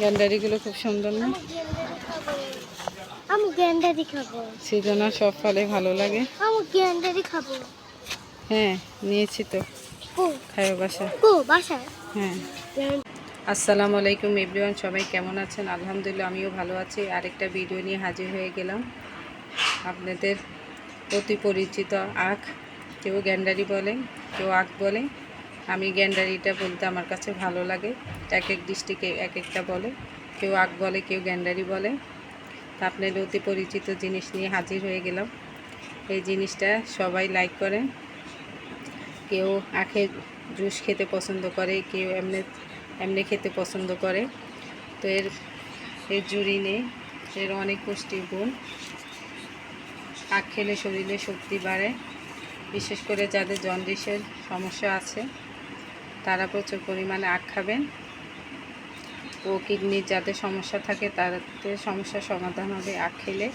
গ্যান্ডারিগুলো খুব সুন্দর না? আমি গ্যান্ডারি খাব। সিজনা সব ফলে ভালো লাগে। আমি গ্যান্ডারি খাব। হ্যাঁ নিয়েছি তো। খায় বাসা কো? বাসায়? হ্যাঁ। আসসালামু আলাইকুম এভরিওয়ান সবাই কেমন আছেন? আলহামদুলিল্লাহ আমিও ভালো আছি। আরেকটা ভিডিও নিয়ে হাজির হয়ে গেলাম। আপনাদের অতি পরিচিত আখ। কেউ গ্যান্ডারি বলে কেউ আখ বলে। আমি গ্যান্ডারিটা বলতে আমার কাছে ভালো লাগে। এক এক ডিস্ট্রিক্টে এক একটা বলে। কেউ আখ বলে, কেউ গ্যান্ডারি বলে। তা আপনাদের অতি পরিচিত জিনিস নিয়ে হাজির হয়ে গেলাম। এই জিনিসটা সবাই লাইক করেন কেউ আখের জুস খেতে পছন্দ করে, কেউ এমনি এমনি খেতে পছন্দ করে। তো এর এর জুড়ি নেই। এর অনেক পুষ্টির গুণ। আখ খেলে শরীরে শক্তি বাড়ে। বিশেষ করে যাদের জন্ডিসের সমস্যা আছে। তারা প্রচুর পরিমাণে আখ খাবেন। ও কিডনির যাদের সমস্যা থাকে তাদের সমস্যার সমাধান হবে আখ খেলে।